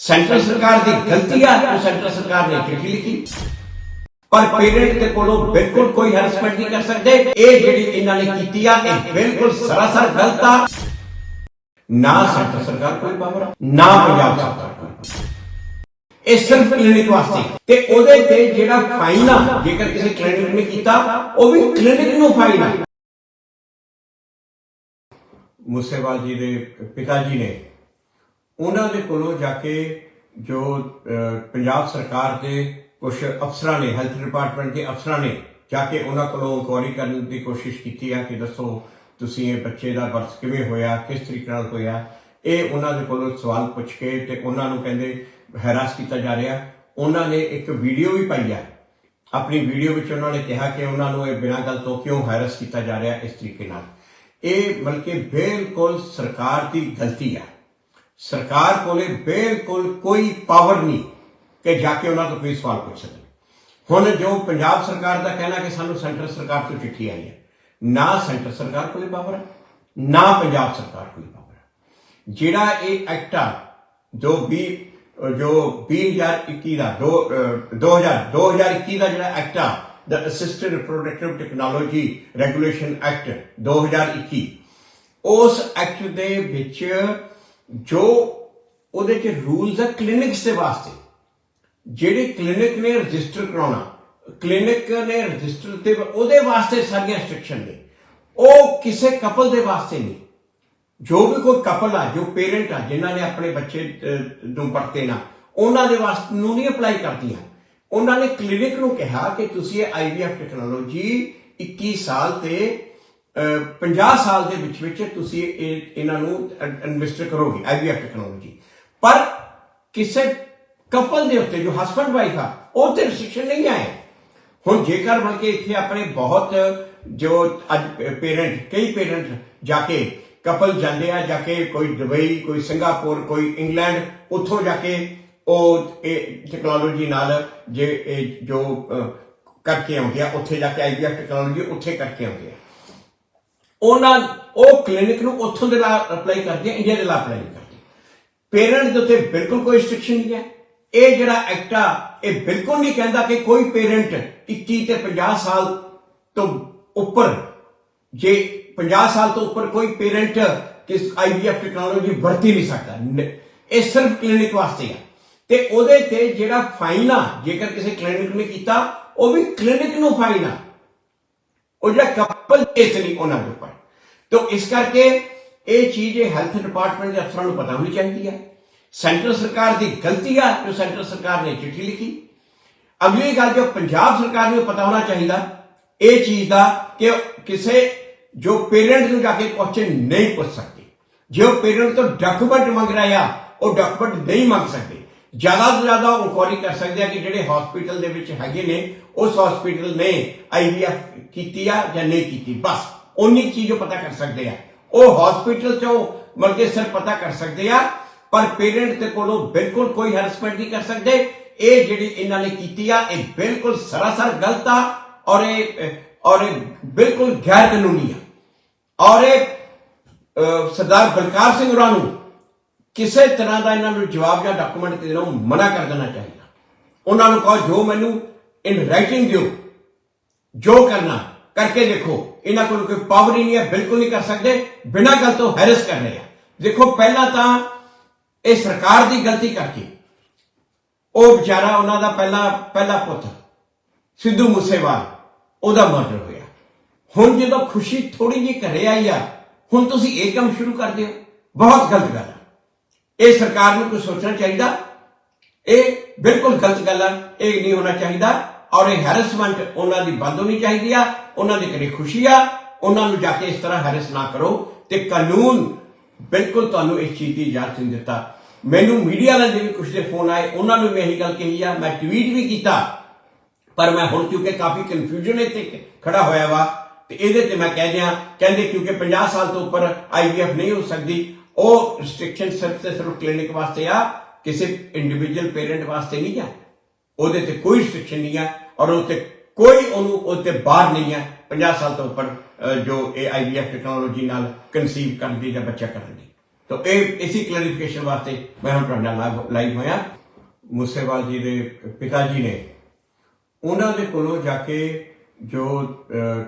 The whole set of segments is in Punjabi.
ਸੈਂਟਰ ਸਰਕਾਰ ਦੀ ਗਲਤੀ ਆ ਕਿ ਸੈਂਟਰ ਸਰਕਾਰ ਨੇ ਚਿੱਠੀ ਲਿਖੀ। ਪਰ ਪੇਰੈਂਟ ਦੇ ਕੋਲੋਂ ਬਿਲਕੁਲ ਕੋਈ ਹੈਰਸਮੈਂਟ ਨਹੀਂ ਕਰ ਸਕਦੇ। ਇਹ ਜਿਹੜੀ ਇਹਨਾਂ ਨੇ ਕੀਤੀ ਆ, ਇਹ ਬਿਲਕੁਲ ਸਰਾਸਰ ਗਲਤ ਆ। ਨਾ ਸੈਂਟਰ ਸਰਕਾਰ ਕੋਈ ਪਾਵਰ ਨਾ ਪੰਜਾਬ ਸਰਕਾਰ ਇਹ ਸਿਰਫ ਕਲੀਨਿਕ ਵਾਸਤੇ। ਤੇ ਉਹਦੇ ਤੇ ਜਿਹੜਾ ਫਾਈਨ ਆ, ਜੇਕਰ ਕਿਸੇ ਕਲੀਨਿਕ ਨੇ ਕੀਤਾ, ਉਹ ਵੀ ਕਲੀਨਿਕ ਨੂੰ ਫਾਈਨ ਆ। ਮੁਸੇਵਾਲ ਜੀ ਦੇ ਪਿਤਾ ਜੀ ਨੇ ਉਹਨਾਂ ਦੇ ਕੋਲੋਂ ਜਾ ਕੇ ਜੋ ਪੰਜਾਬ ਸਰਕਾਰ ਦੇ ਕੁਝ ਅਫਸਰਾਂ ਨੇ, ਹੈਲਥ ਡਿਪਾਰਟਮੈਂਟ ਦੇ ਅਫਸਰਾਂ ਨੇ ਜਾ ਕੇ ਉਹਨਾਂ ਕੋਲੋਂ ਇਨਕੁਆਇਰੀ ਕਰਨ ਦੀ ਕੋਸ਼ਿਸ਼ ਕੀਤੀ ਆ ਕਿ ਦੱਸੋ ਤੁਸੀਂ ਇਹ ਬੱਚੇ ਦਾ ਬਰਥ ਕਿਵੇਂ ਹੋਇਆ, ਕਿਸ ਤਰੀਕੇ ਨਾਲ ਹੋਇਆ। ਇਹ ਉਹਨਾਂ ਦੇ ਕੋਲੋਂ ਸਵਾਲ ਪੁੱਛ ਕੇ ਤੇ ਉਹਨਾਂ ਨੂੰ ਕਹਿੰਦੇ ਹੈਰਾਸ ਕੀਤਾ ਜਾ ਰਿਹਾ। ਉਹਨਾਂ ਨੇ ਇੱਕ ਵੀਡੀਓ ਵੀ ਪਾਈ ਆ। ਆਪਣੀ ਵੀਡੀਓ ਵਿੱਚ ਉਹਨਾਂ ਨੇ ਕਿਹਾ ਕਿ ਉਹਨਾਂ ਨੂੰ ਇਹ ਬਿਨਾਂ ਗੱਲ ਤੋਂ ਕਿਉਂ ਹੈਰਸ ਕੀਤਾ ਜਾ ਰਿਹਾ ਇਸ ਤਰੀਕੇ ਨਾਲ। ਇਹ ਬਲਕਿ ਬਿਲਕੁਲ ਸਰਕਾਰ ਦੀ ਗਲਤੀ ਹੈ ਸਰਕਾਰ ਕੋਲੇ ਬਿਲਕੁਲ ਕੋਈ ਪਾਵਰ ਨਹੀਂ ਕਿ ਜਾ ਕੇ ਉਹਨਾਂ ਤੋਂ ਕੋਈ ਸਵਾਲ ਪੁੱਛ ਸਕਣ ਹੁਣ ਜੋ ਪੰਜਾਬ ਸਰਕਾਰ ਦਾ ਕਹਿਣਾ ਕਿ ਸਾਨੂੰ ਸੈਂਟਰ ਸਰਕਾਰ ਤੋਂ ਚਿੱਠੀ ਆਈ ਹੈ ਨਾ ਸੈਂਟਰ ਸਰਕਾਰ ਕੋਲੇ ਪਾਵਰ ਹੈ ਨਾ ਪੰਜਾਬ ਸਰਕਾਰ ਕੋਲੇ ਪਾਵਰ ਹੈ। ਜਿਹੜਾ ਇਹ ਐਕਟ ਆ ਜੋ 20 ਜੋ 2021 ਦਾ ਦੋ, ਅਹ, 2000 2021 ਦਾ ਜਿਹੜਾ ਐਕਟ ਆ the assisted reproductive technology regulation act 2021 ਉਸ ਐਕਟ ਦੇ ਵਿੱਚ ਜੋ ਉਹਦੇ ਚ ਰੂਲਸ ਆ ਕਲੀਨਿਕਸ ਦੇ ਵਾਸਤੇ। ਜਿਹੜੇ ਕਲੀਨਿਕ ਨੇ ਰਜਿਸਟਰ ਕਰਾਉਣਾ ਕਲੀਨਿਕ ਨੇ ਰਜਿਸਟਰ ਤੇ ਉਹਦੇ ਵਾਸਤੇ ਸਾਰੀਆਂ ਇੰਸਟਰਕਸ਼ਨ ਨੇ। ਉਹ ਕਿਸੇ ਕਪਲ ਦੇ ਵਾਸਤੇ ਨਹੀਂ। ਜੋ ਵੀ ਕੋਈ ਕਪਲ ਆ ਜੋ ਪੇਰੈਂਟ ਆ ਜਿਨ੍ਹਾਂ ਨੇ ਆਪਣੇ ਬੱਚੇ ਅਹ, ਨੂੰ ਪੜਤੇ ਨਾ ਉਹਨਾਂ ਦੇ ਵਾਸਤੇ ਨੂੰ ਨਹੀਂ ਅਪਲਾਈ ਕਰਦੀਆਂ। ਉਹਨਾਂ ਨੇ ਕਲੀਨਿਕ ਨੂੰ ਕਿਹਾ ਕਿ ਤੁਸੀਂ ਇਹ ਆਈਵੀਐਫ ਟੈਕਨੋਲੋਜੀ 21 ਸਾਲ ਤੇ 50 ਸਾਲ ਦੇ ਵਿੱਚ ਵਿੱਚ ਤੁਸੀਂ ਇਹ ਇਹਨਾਂ ਨੂੰ ਇਨਵੈਸਟ ਕਰੋਗੇ ਆਈਵੀਐਫ ਟੈਕਨੋਲੋਜੀ ਪਰ ਕਿਸੇ ਕਪਲ ਦੇ ਉੱਤੇ ਜੋ ਹਸਬੰਡ ਵਾਈਫ ਆ, ਉਹ ਤੇ ਰਿਸਟ੍ਰਿਕਸ਼ਨ ਨਹੀਂ ਆਏ। ਹੁਣ ਜੇਕਰ ਬਲਕਿ ਇੱਥੇ ਆਪਣੇ ਬਹੁਤ ਜੋ ਅੱਜ ਪੇਰੈਂਟ ਕਈ ਪੇਰੈਂਟ ਜਾ ਕੇ ਕਪਲ ਜਾਂਦੇ ਆ, ਜਾ ਕੇ ਕੋਈ ਦੁਬਈ, ਕੋਈ ਸਿੰਗਾਪੁਰ, ਕੋਈ ਇੰਗਲੈਂਡ, ਉੱਥੋਂ ਜਾ ਕੇ ਉਹ ਇਹ ਟੈਕਨੋਲੋਜੀ ਨਾਲ ਜੇ ਜੋ ਕਰਕੇ ਆਉਂਦੇ ਆ, ਉੱਥੇ ਜਾ ਕੇ ਆਈਵੀਐਫ ਟੈਕਨੋਲੋਜੀ ਉੱਥੇ ਕਰਕੇ ਆਉਂਦੇ ਆ। ਉਹਨਾਂ, ਉਹ ਕਲੀਨਿਕ ਨੂੰ ਉੱਥੋਂ ਦੇ ਨਾਲ ਅਪਲਾਈ ਕਰਦੇ ਆ ਇੰਡੀਆ ਦੇ ਨਾਲ ਅਪਲਾਈ ਨਹੀਂ ਕਰਦੇ ਪੇਰੈਂਟ ਦੇ ਉੱਤੇ ਬਿਲਕੁਲ ਕੋਈ ਰਿਸਟ੍ਰਿਕਸ਼ਨ ਨਹੀਂ ਹੈ। ਇਹ ਜਿਹੜਾ ਐਕਟ ਆ, ਇਹ ਬਿਲਕੁਲ ਨਹੀਂ ਕਹਿੰਦਾ ਕਿ ਕੋਈ ਪੇਰੈਂਟ 21 ਤੇ 50 ਸਾਲ ਤੋਂ ਉੱਪਰ, ਜੇ 50 ਸਾਲ ਤੋਂ ਉੱਪਰ ਕੋਈ ਪੇਰੈਂਟ ਕਿਸ ਆਈਵੀਐਫ ਟੈਕਨੋਲੋਜੀ ਵਰਤੀ ਨਹੀਂ ਸਕਦਾ। ਇਹ ਸਿਰਫ ਕਲੀਨਿਕ ਵਾਸਤੇ ਆ। ਤੇ ਉਹਦੇ ਤੇ ਜਿਹੜਾ ਫਾਈਨ ਆ, ਜੇਕਰ ਕਿਸੇ ਕਲੀਨਿਕ ਨੇ ਕੀਤਾ, ਉਹ ਵੀ ਕਲੀਨਿਕ ਨੂੰ ਫਾਈਨ ਆ। ਉਹ ਜਿਹੜਾ ਕਪਲ ਕੇਸ ਨਹੀਂ ਉਹਨਾਂ ਦੇ ਉੱਪਰ। ਤੋਂ ਇਸ ਕਰਕੇ ਇਹ ਚੀਜ਼ ਇਹ ਹੈਲਥ ਡਿਪਾਰਟਮੈਂਟ ਦੇ ਅਫਸਰਾਂ ਨੂੰ ਪਤਾ ਹੋਣੀ ਚਾਹੀਦੀ ਹੈ ਸੈਂਟਰ ਸਰਕਾਰ ਦੀ ਗਲਤੀ ਆ, ਜੋ ਸੈਂਟਰ ਸਰਕਾਰ ਨੇ ਚਿੱਠੀ ਲਿਖੀ। ਅਗਲੀ ਗੱਲ ਜੋ ਪੰਜਾਬ ਸਰਕਾਰ ਨੂੰ ਪਤਾ ਹੋਣਾ ਚਾਹੀਦਾ, ਇਹ ਚੀਜ਼ ਦਾ ਕਿ ਕਿਸੇ ਜੋ ਪੇਰੈਂਟ ਨੂੰ ਜਾ ਕੇ ਕੁਐਸਚਨ ਨਹੀਂ ਪੁੱਛ ਸਕਦੇ। ਜੇ ਉਹ ਪੇਰੈਂਟ ਤੋਂ ਡਾਕੂਮੈਂਟ ਮੰਗ ਰਿਹਾ ਆ, ਉਹ ਡਾਕੂਮੈਂਟ ਨਹੀਂ ਮੰਗ ਸਕਦੇ। ਜ਼ਿਆਦਾ ਤੋਂ ਜ਼ਿਆਦਾ ਉਹ ਇਨਕੁਆਰੀ ਕਰ ਸਕਦੇ ਆ ਕਿ ਜਿਹੜੇ ਹਸਪੀਟਲ ਦੇ ਵਿੱਚ ਹੈਗੇ ਨੇ, ਉਸ ਹਸਪੀਟਲ ਨੇ ਆਈਵੀਐਫ ਕੀਤੀ ਆ ਜਾਂ ਨਹੀਂ ਕੀਤੀ। ਬਸ ਉਨੀ ਚੀਜ਼ ਪਤਾ ਕਰ ਸਕਦੇ ਆ। ਉਹ ਹਸਪੀਟਲ ਚੋਂ ਮਲਕੇ ਸਿਰ ਪਤਾ ਕਰ ਸਕਦੇ ਆ, ਪਰ ਪੇਰੈਂਟ ਦੇ ਕੋਲੋਂ ਬਿਲਕੁਲ ਕੋਈ ਹੈਰਸਮੈਂਟ ਨਹੀਂ ਕਰ ਸਕਦੇ। ਇਹ ਜਿਹੜੀ ਇਹਨਾਂ ਨੇ ਕੀਤੀ ਆ, ਇਹ ਬਿਲਕੁਲ ਸਰਾਸਰ ਗਲਤ ਆ ਔਰ ਇਹ ਔਰ ਇਹ ਬਿਲਕੁਲ ਗੈਰ ਕਾਨੂੰਨੀ ਆ। ਔਰ ਇਹ ਸਰਦਾਰ ਬਲਕਾਰ ਸਿੰਘ ਹੋਰਾਂ ਨੂੰ ਕਿਸੇ ਤਰ੍ਹਾਂ ਦਾ ਇਹਨਾਂ ਨੂੰ ਜਵਾਬ ਜਾਂ ਡਾਕੂਮੈਂਟ ਦੇਣੋਂ ਮਨਾ ਕਰ ਦੇਣਾ ਚਾਹੀਦਾ। ਉਹਨਾਂ ਨੂੰ ਕਹੋ, ਜੋ ਮੈਨੂੰ ਇਨ ਰਾਈਟਿੰਗ ਦਿਓ, ਜੋ ਕਰਨਾ ਕਰਕੇ ਦੇਖੋ ਇਹਨਾਂ ਕੋਲ ਕੋਈ ਪਾਵਰ ਹੀ ਨਹੀਂ ਹੈ, ਬਿਲਕੁਲ ਨਹੀਂ ਕਰ ਸਕਦੇ, ਬਿਨਾਂ ਗੱਲ ਤੋਂ ਹੈਰਸ ਕਰ ਰਹੇ ਆ। ਦੇਖੋ ਪਹਿਲਾਂ ਤਾਂ ਇਹ ਸਰਕਾਰ ਦੀ ਗਲਤੀ ਕਰਕੇ ਉਹ ਵਿਚਾਰਾ, ਉਹਨਾਂ ਦਾ ਪਹਿਲਾ ਪਹਿਲਾ ਪੁੱਤ ਸਿੱਧੂ ਮੂਸੇਵਾਲ, ਉਹਦਾ ਮਰਡਰ ਹੋਇਆ। ਹੁਣ ਜਦੋਂ ਖੁਸ਼ੀ ਥੋੜੀ ਜਿਹੀ ਘਰੇ ਆਈ ਆ, ਹੁਣ ਤੁਸੀਂ ਇਹ ਕੰਮ ਸ਼ੁਰੂ ਕਰਦੇ ਹੋ ਬਹੁਤ ਗਲਤ ਗੱਲ ਆ। ਇਹ ਸਰਕਾਰ ਨੂੰ ਕੁਝ ਸੋਚਣਾ ਚਾਹੀਦਾ? ਇਹ ਬਿਲਕੁਲ ਗਲਤ ਗੱਲ ਆ, ਇਹ ਨਹੀਂ ਹੋਣਾ ਚਾਹੀਦਾ। ਔਰ ਇਹ ਹੈਰਸਮੈਂਟ ਉਹਨਾਂ ਦੀ ਬੰਦ ਹੋਣੀ ਚਾਹੀਦੀ ਆ, ਉਹਨਾਂ ਦੀ ਕਿਹੜੀ ਖੁਸ਼ੀ ਆ। ਉਹਨਾਂ ਨੂੰ ਜਾ ਕੇ ਇਸ ਤਰ੍ਹਾਂ ਹੈਰਸ ਨਾ ਕਰੋ। ਤੇ ਕਾਨੂੰਨ ਬਿਲਕੁਲ ਤੁਹਾਨੂੰ ਇਸ ਚੀਜ਼ ਦੀ ਇਜਾਜ਼ਤ ਨਹੀਂ ਦਿੱਤਾ। ਮੈਨੂੰ ਮੀਡੀਆ ਵਾਲਿਆਂ ਦੇ ਵੀ ਕੁਝ ਦੇ ਫੋਨ ਆਏ, ਉਹਨਾਂ ਨੂੰ ਮੈਂ ਇਹੀ ਗੱਲ ਕਹੀ ਆ। ਮੈਂ ਟਵੀਟ ਵੀ ਕੀਤਾ, ਪਰ ਮੈਂ ਹੁਣ ਕਿਉਂਕਿ ਕਾਫੀ ਕਨਫਿਊਜ਼ਨ ਇੱਥੇ ਖੜਾ ਹੋਇਆ ਵਾ, ਤੇ ਇਹਦੇ ਤੇ ਮੈਂ ਕਹਿ ਦਿਆਂ, ਕਹਿੰਦੇ ਕਿਉਂਕਿ 50 ਸਾਲ ਤੋਂ ਉੱਪਰ ਆਈਵੀਐਫ ਨਹੀਂ ਹੋ ਸਕਦੀ ਉਹ ਰਿਸਟ੍ਰਿਕਸ਼ਨ ਸਿਰਫ ਤੇ ਸਿਰਫ ਕਲੀਨਿਕ ਵਾਸਤੇ ਆ, ਕਿਸੇ ਇੰਡੀਵਿਜੂਅਲ ਪੇਰੈਂਟ ਵਾਸਤੇ ਨਹੀਂ ਆ। ਉਹਦੇ ਤੇ ਕੋਈ ਰਿਸਟ੍ਰਿਕਸ਼ਨ ਨਹੀਂ ਆ ਔਰ ਉਹ ਤੇ ਕੋਈ ਉਹਨੂੰ ਉਹਤੇ ਬਾਹਰ ਨਹੀਂ ਹੈ 50 ਸਾਲ ਤੋਂ ਉੱਪਰ ਜੋ ਇਹ ਆਈਵੀਐਫ ਟੈਕਨੋਲੋਜੀ ਨਾਲ ਕਨਸੀਵ ਕਰਨ ਜਾਂ ਬੱਚਾ ਕਰਨ ਦੀ ਤਾਂ ਇਹ ਇਸੀ ਕਲੈਰੀਫਿਕੇਸ਼ਨ ਵਾਸਤੇ ਮੈਂ ਹੁਣ ਤੁਹਾਡੇ ਨਾਲ ਲਾਈਵ ਹੋਇਆ। ਮੁਸੇਵਾਲ ਜੀ ਦੇ ਪਿਤਾ ਜੀ ਨੇ। ਉਹਨਾਂ ਦੇ ਕੋਲੋਂ ਜਾ ਕੇ ਜੋ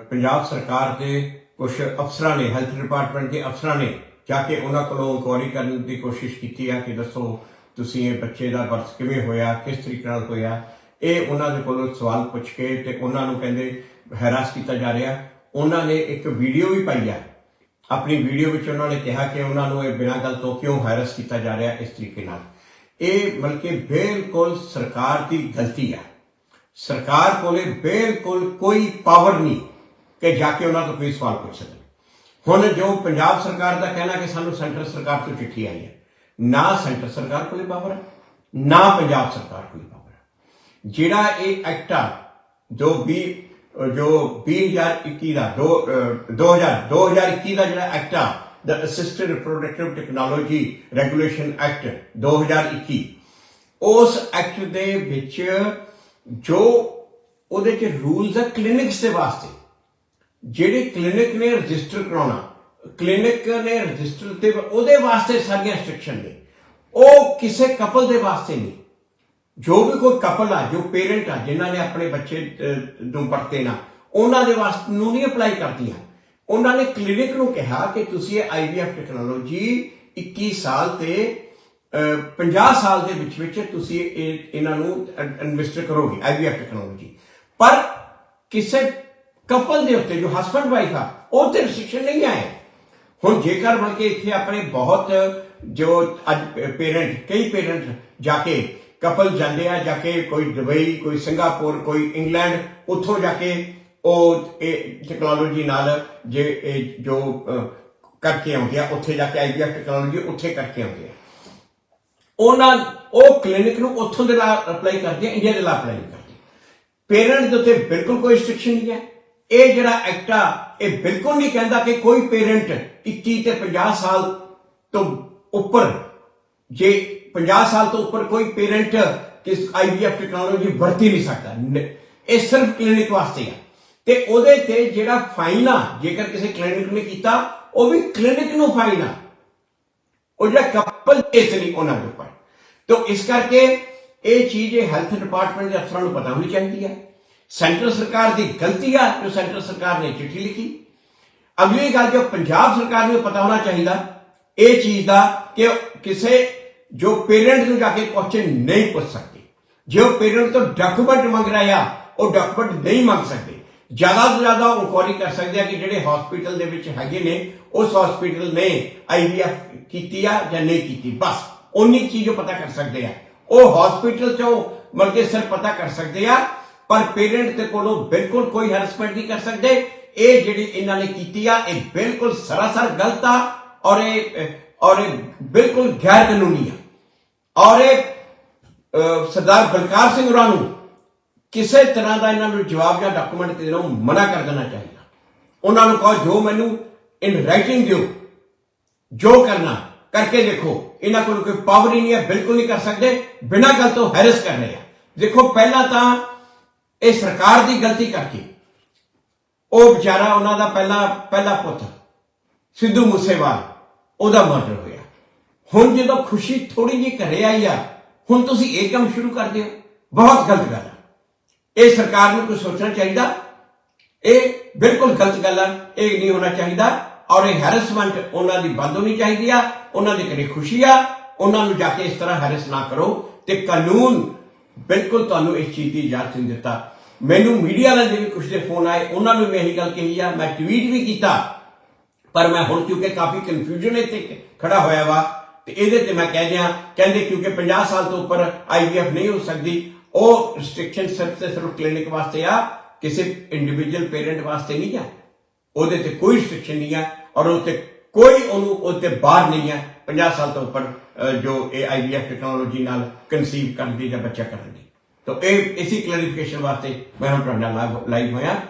ਪੰਜਾਬ ਸਰਕਾਰ ਦੇ ਕੁਝ ਅਫਸਰਾਂ ਨੇ ਹੈਲਥ ਡਿਪਾਰਟਮੈਂਟ ਦੇ ਅਫਸਰਾਂ ਨੇ ਜਾ ਕੇ ਉਹਨਾਂ ਕੋਲੋਂ ਇਨਕੁਆਇਰੀ ਕਰਨ ਦੀ ਕੋਸ਼ਿਸ਼ ਕੀਤੀ ਆ ਕਿ ਦੱਸੋ ਤੁਸੀਂ ਇਹ ਬੱਚੇ ਦਾ ਬਰਥ ਕਿਵੇਂ ਹੋਇਆ, ਕਿਸ ਤਰੀਕੇ ਨਾਲ ਹੋਇਆ? ਇਹ ਉਹਨਾਂ ਦੇ ਕੋਲੋਂ ਸਵਾਲ ਪੁੱਛ ਕੇ ਤੇ ਉਹਨਾਂ ਨੂੰ ਕਹਿੰਦੇ ਹੈਰਾਸ ਕੀਤਾ ਜਾ ਰਿਹਾ। ਉਹਨਾਂ ਨੇ ਇੱਕ ਵੀਡੀਓ ਵੀ ਪਾਈ ਆ। ਆਪਣੀ ਵੀਡੀਓ ਵਿੱਚ ਉਹਨਾਂ ਨੇ ਕਿਹਾ ਕਿ ਉਹਨਾਂ ਨੂੰ ਇਹ ਬਿਨਾਂ ਗੱਲ ਤੋਂ ਕਿਉਂ ਹੈਰਸ ਕੀਤਾ ਜਾ ਰਿਹਾ ਇਸ ਤਰੀਕੇ ਨਾਲ। ਇਹ ਬਲਕਿ ਬਿਲਕੁਲ ਸਰਕਾਰ ਦੀ ਗਲਤੀ ਆ। ਸਰਕਾਰ ਕੋਲੇ ਬਿਲਕੁਲ ਕੋਈ ਪਾਵਰ ਨਹੀਂ ਕਿ ਜਾ ਕੇ ਉਹਨਾਂ ਤੋਂ ਕੋਈ ਸਵਾਲ ਪੁੱਛ ਸਕੇ। ਹੁਣ ਜੋ ਪੰਜਾਬ ਸਰਕਾਰ ਦਾ ਕਹਿਣਾ ਕਿ ਸਾਨੂੰ ਸੈਂਟਰ ਸਰਕਾਰ ਤੋਂ ਚਿੱਠੀ ਆਈ ਹੈ ਨਾ ਸੈਂਟਰ ਸਰਕਾਰ ਕੋਈ ਪਾਵਰ ਹੈ ਨਾ ਪੰਜਾਬ ਸਰਕਾਰ ਕੋਈ ਪਾਵਰ ਹੈ। ਜਿਹੜਾ ਇਹ ਐਕਟ ਆ ਜੋ ਵੀ ਜੋ 2021 ਦਾ ਦੋ, ਅਹ, 2000 2021 ਦਾ ਜਿਹੜਾ ਐਕਟ ਆ the assisted reproductive technology regulation act 2021 ਉਸ ਐਕਟ ਦੇ ਵਿੱਚ ਜੋ ਉਹਦੇ ਚ ਰੂਲਸ ਆ ਕਲੀਨਿਕਸ ਦੇ ਵਾਸਤੇ। ਜਿਹੜੇ ਕਲੀਨਿਕ ਨੇ ਰਜਿਸਟਰ ਕਰਾਉਣਾ ਕਲੀਨਿਕ ਨੇ ਰਜਿਸਟਰ ਤੇ ਉਹਦੇ ਵਾਸਤੇ ਸਾਰੀਆਂ ਰਿਸਟ੍ਰਿਕਸ਼ਨ ਨੇ। ਉਹ ਕਿਸੇ ਕਪਲ ਦੇ ਵਾਸਤੇ ਨਹੀਂ। ਜੋ ਵੀ ਕੋਈ ਕਪਲ ਆ ਜੋ ਪੇਰੈਂਟ ਆ ਜਿਨ੍ਹਾਂ ਨੇ ਆਪਣੇ ਬੱਚੇ ਨੂੰ ਪੜਤੇ ਨਾ ਉਹਨਾਂ ਦੇ ਵਾਸਤੇ ਨੂੰ ਨਹੀਂ ਅਪਲਾਈ ਕਰਦੀਆਂ। ਉਹਨਾਂ ਨੇ ਕਲੀਨਿਕ ਨੂੰ ਕਿਹਾ ਕਿ ਤੁਸੀਂ ਇਹ ਆਈਵੀਐਫ ਟੈਕਨੋਲੋਜੀ 21 ਸਾਲ ਤੇ ਅਹ, 50 ਸਾਲ ਦੇ ਵਿੱਚ ਵਿੱਚ ਤੁਸੀਂ ਇਹ ਇਹਨਾਂ ਨੂੰ ਇਨਵੈਸਟ ਕਰੋਗੇ ਆਈਵੀਐਫ ਟੈਕਨੋਲੋਜੀ ਪਰ ਕਿਸੇ ਕਪਲ ਦੇ ਉੱਤੇ ਜੋ ਹਸਬੰਡ ਵਾਈਫ ਆ, ਉਹ ਤੇ ਰਿਸਟ੍ਰਿਕਸ਼ਨ ਨਹੀਂ ਆਏ। ਹੁਣ ਜੇਕਰ ਬਣ ਕੇ ਇੱਥੇ ਆਪਣੇ ਬਹੁਤ ਜੋ ਅੱਜ ਪੇਰੈਂਟ ਕਈ ਪੇਰੈਂਟ ਜਾ ਕੇ ਕਪਲ ਜਾਂਦੇ ਆ, ਜਾ ਕੇ ਕੋਈ ਦੁਬਈ, ਕੋਈ ਸਿੰਗਾਪੁਰ, ਕੋਈ ਇੰਗਲੈਂਡ, ਉੱਥੋਂ ਜਾ ਕੇ ਉਹ ਇਹ ਟੈਕਨੋਲੋਜੀ ਨਾਲ ਜੇ ਇਹ ਜੋ ਕਰਕੇ ਆਉਂਦੇ ਆ, ਉੱਥੇ ਜਾ ਕੇ ਆਈਵੀਐਫ ਟੈਕਨੋਲੋਜੀ ਉੱਥੇ ਕਰਕੇ ਆਉਂਦੇ ਆ। ਉਹਨਾਂ, ਉਹ ਕਲੀਨਿਕ ਨੂੰ ਉੱਥੋਂ ਦੇ ਲਾ ਅਪਲਾਈ ਕਰਦੇ ਇੰਡੀਆ ਦੇ ਲਾ ਅਪਲਾਈ ਨਹੀਂ ਕਰਦੇ। ਪੇਰੈਂਟ ਦੇ ਉੱਤੇ ਬਿਲਕੁਲ ਕੋਈ ਰਿਸਟ੍ਰਿਕਸ਼ਨ ਨਹੀਂ ਹੈ। ਇਹ ਜਿਹੜਾ ਐਕਟ ਆ, ਇਹ ਬਿਲਕੁਲ ਨਹੀਂ ਕਹਿੰਦਾ ਕਿ ਕੋਈ ਪੇਰੈਂਟ 21 ਤੇ 50 ਸਾਲ ਤੋਂ ਉੱਪਰ, ਜੇ 50 ਸਾਲ ਤੋਂ ਉੱਪਰ ਕੋਈ ਪੇਰੈਂਟ ਕਿਸ ਆਈਵੀਐਫ ਟੈਕਨੋਲੋਜੀ ਵਰਤੀ ਨਹੀਂ ਸਕਦਾ। ਇਹ ਸਿਰਫ ਕਲੀਨਿਕ ਵਾਸਤੇ ਆ। ਤੇ ਉਹਦੇ ਤੇ ਜਿਹੜਾ ਫਾਈਨ ਆ, ਜੇਕਰ ਕਿਸੇ ਕਲੀਨਿਕ ਨੇ ਕੀਤਾ, ਉਹ ਵੀ ਕਲੀਨਿਕ ਨੂੰ ਫਾਈਨ ਆ। ਉਹ ਜਿਹੜਾ ਕਪਲ ਕੇਸ ਨਹੀਂ ਉਹਨਾਂ ਦੇ ਉੱਪਰ। ਤਾਂ ਇਸ ਕਰਕੇ ਇਹ ਚੀਜ਼ ਇਹ ਹੈਲਥ ਡਿਪਾਰਟਮੈਂਟ ਦੇ ਅਫਸਰਾਂ ਨੂੰ ਪਤਾ ਹੋਣੀ ਚਾਹੀਦੀ ਹੈ ਸੈਂਟਰ ਸਰਕਾਰ ਦੀ ਗਲਤੀ ਆ, ਜੋ ਸੈਂਟਰ ਸਰਕਾਰ ਨੇ ਚਿੱਠੀ ਲਿਖੀ। ਅਗਲੀ ਗੱਲ ਜੋ ਪੰਜਾਬ ਸਰਕਾਰ ਨੂੰ ਪਤਾ ਹੋਣਾ ਚਾਹੀਦਾ, ਇਹ ਚੀਜ਼ ਦਾ ਕਿ ਕਿਸੇ, ਜੋ ਪੇਰੈਂਟ ਨੂੰ ਜਾ ਕੇ ਕੁਐਸਚਨ ਨਹੀਂ ਪੁੱਛ ਸਕਦੇ। ਜੇ ਉਹ ਪੇਰੈਂਟ ਤੋਂ ਡਾਕੂਮੈਂਟ ਮੰਗ ਰਿਹਾ ਆ, ਉਹ ਡਾਕੂਮੈਂਟ ਨਹੀਂ ਮੰਗ ਸਕਦੇ। ਜ਼ਿਆਦਾ ਤੋਂ ਜ਼ਿਆਦਾ ਉਹ ਇਨਕੁਆਰੀ ਕਰ ਸਕਦੇ ਆ ਕਿ ਜਿਹੜੇ ਹਸਪੀਟਲ ਦੇ ਵਿੱਚ ਹੈਗੇ ਨੇ, ਉਸ ਹਸਪੀਟਲ ਨੇ ਆਈਵੀਐਫ ਕੀਤੀ ਆ ਜਾਂ ਨਹੀਂ ਕੀਤੀ। ਬਸ ਉਨੀ ਚੀਜ਼ ਉਹ ਪਤਾ ਕਰ ਸਕਦੇ ਆ। ਉਹ ਹਸਪੀਟਲ ਚੋਂ ਮਲਕੇ ਸਿਰ ਪਤਾ ਕਰ ਸਕਦੇ ਆ ਪਰ ਪੇਰੈਂਟ ਦੇ ਕੋਲੋਂ ਬਿਲਕੁਲ ਕੋਈ ਹੈਰਸਮੈਂਟ ਨਹੀਂ ਕਰ ਸਕਦੇ। ਇਹ ਜਿਹੜੀ ਇਹਨਾਂ ਨੇ ਕੀਤੀ ਆ, ਇਹ ਬਿਲਕੁਲ ਸਰਾਸਰ ਗਲਤ ਆ ਔਰ ਇਹ ਔਰ ਇਹ ਬਿਲਕੁਲ ਗੈਰ ਕਾਨੂੰਨੀ ਆ। ਔਰ ਇਹ ਸਰਦਾਰ ਬਲਕਾਰ ਸਿੰਘ ਹੋਰਾਂ ਨੂੰ ਕਿਸੇ ਤਰ੍ਹਾਂ ਦਾ ਇਹਨਾਂ ਨੂੰ ਜਵਾਬ ਜਾਂ ਡਾਕੂਮੈਂਟ ਦੇਣੋਂ ਮਨਾ ਕਰ ਦੇਣਾ ਚਾਹੀਦਾ। ਉਹਨਾਂ ਨੂੰ ਕਹੋ, ਜੋ ਮੈਨੂੰ ਇਨ ਰਾਈਟਿੰਗ ਦਿਓ, ਜੋ ਕਰਨਾ ਕਰਕੇ ਦੇਖੋ, ਇਹਨਾਂ ਕੋਲ ਕੋਈ ਪਾਵਰ ਹੀ ਨਹੀਂ ਹੈ, ਬਿਲਕੁਲ ਨਹੀਂ ਕਰ ਸਕਦੇ, ਬਿਨਾਂ ਗੱਲ ਤੋਂ ਹੈਰਸ ਕਰ ਰਹੇ ਆ। ਦੇਖੋ, ਪਹਿਲਾਂ ਤਾਂ ਇਹ ਸਰਕਾਰ ਦੀ ਗਲਤੀ ਕਰਕੇ। ਉਹ ਵਿਚਾਰਾ ਉਹਨਾਂ ਦਾ ਪਹਿਲਾ ਪਹਿਲਾ ਪੁੱਤ, ਸਿੱਧੂ ਮੂਸੇਵਾਲ, ਉਹਦਾ ਮਰਡਰ ਹੋਇਆ। ਹੁਣ ਜਦੋਂ ਖੁਸ਼ੀ ਥੋੜੀ ਜਿਹੀ ਘਰੇ ਆਈ ਆ, ਹੁਣ ਤੁਸੀਂ ਇਹ ਕੰਮ ਸ਼ੁਰੂ ਕਰ ਦਿਓ ਬਹੁਤ ਗਲਤ ਗੱਲ ਆ। ਇਹ ਸਰਕਾਰ ਨੂੰ ਕੁਝ ਸੋਚਣਾ ਚਾਹੀਦਾ? ਇਹ ਬਿਲਕੁਲ ਗਲਤ ਗੱਲ ਆ। ਇਹ ਨਹੀਂ ਹੋਣਾ ਚਾਹੀਦਾ। ਔਰ ਇਹ ਹੈਰਸਮੈਂਟ ਉਹਨਾਂ ਦੀ ਬੰਦ ਹੋਣੀ ਚਾਹੀਦੀ ਆ। ਉਹਨਾਂ ਦੇ ਘਰੇ ਖੁਸ਼ੀ ਆ। ਉਹਨਾਂ ਨੂੰ ਜਾ ਕੇ ਇਸ ਤਰ੍ਹਾਂ ਹੈਰਸ ਨਾ ਕਰੋ। ਤੇ ਕਾਨੂੰਨ ਬਿਲਕੁਲ ਤੁਹਾਨੂੰ ਇਸ ਚੀਜ਼ ਦੀ ਇਜਾਜ਼ਤ ਨਹੀਂ ਦਿੱਤਾ। ਮੈਨੂੰ ਮੀਡੀਆ ਵਾਲੇ ਦੇ ਵੀ ਕੁਝ ਦੇ ਫੋਨ ਆਏ, ਉਹਨਾਂ ਨੂੰ ਮੈਂ ਇਹੀ ਗੱਲ ਕਹੀ ਆ, ਮੈਂ ਟਵੀਟ ਵੀ ਕੀਤਾ, ਪਰ ਮੈਂ ਹੁਣ ਕਿਉਂਕਿ ਕਾਫੀ ਕਨਫਿਊਜ਼ਨ ਇੱਥੇ ਖੜਾ ਹੋਇਆ ਵਾ, ਤੇ ਇਹਦੇ ਤੇ ਮੈਂ ਕਹਿ ਦਿਆਂ, ਕਹਿੰਦੇ ਕਿਉਂਕਿ 50 ਸਾਲ ਤੋਂ ਉੱਪਰ ਆਈਵੀਐਫ ਨਹੀਂ ਹੋ ਸਕਦੀ, ਉਹ ਰਿਸਟ੍ਰਿਕਸ਼ਨ ਸਿਰਫ ਤੇ ਸਿਰਫ ਕਲੀਨਿਕ ਵਾਸਤੇ ਆ, ਕਿਸੇ ਇੰਡੀਵਿਜੂਅਲ ਪੇਰੈਂਟ ਵਾਸਤੇ ਨਹੀਂ ਆ। ਉਹਦੇ ਤੇ ਕੋਈ ਰਿਸਟ੍ਰਿਕਸ਼ਨ ਨਹੀਂ ਆ, ਔਰ ਉਹ ਤੇ ਕੋਈ ਉਹਨੂੰ ਉਹ ਤੇ ਬਾਹਰ ਨਹੀਂ ਆ 50 ਸਾਲ ਤੋਂ ਉੱਪਰ ਜੋ ਇਹ ਆਈਵੀਐਫ ਟੈਕਨੋਲੋਜੀ ਨਾਲ ਕਨਸੀਵ ਕਰਨ ਦੀ ਜਾਂ ਬੱਚਾ ਕਰਨ ਦੀ। ਤਾਂ ਇਹ ਇਸੀ ਕਲੈਰੀਫਿਕੇਸ਼ਨ ਵਾਸਤੇ ਮੈਂ ਹੁਣ ਤੁਹਾਡਾ ਨਾਲ ਲਾਈਵ ਹੋਇਆ।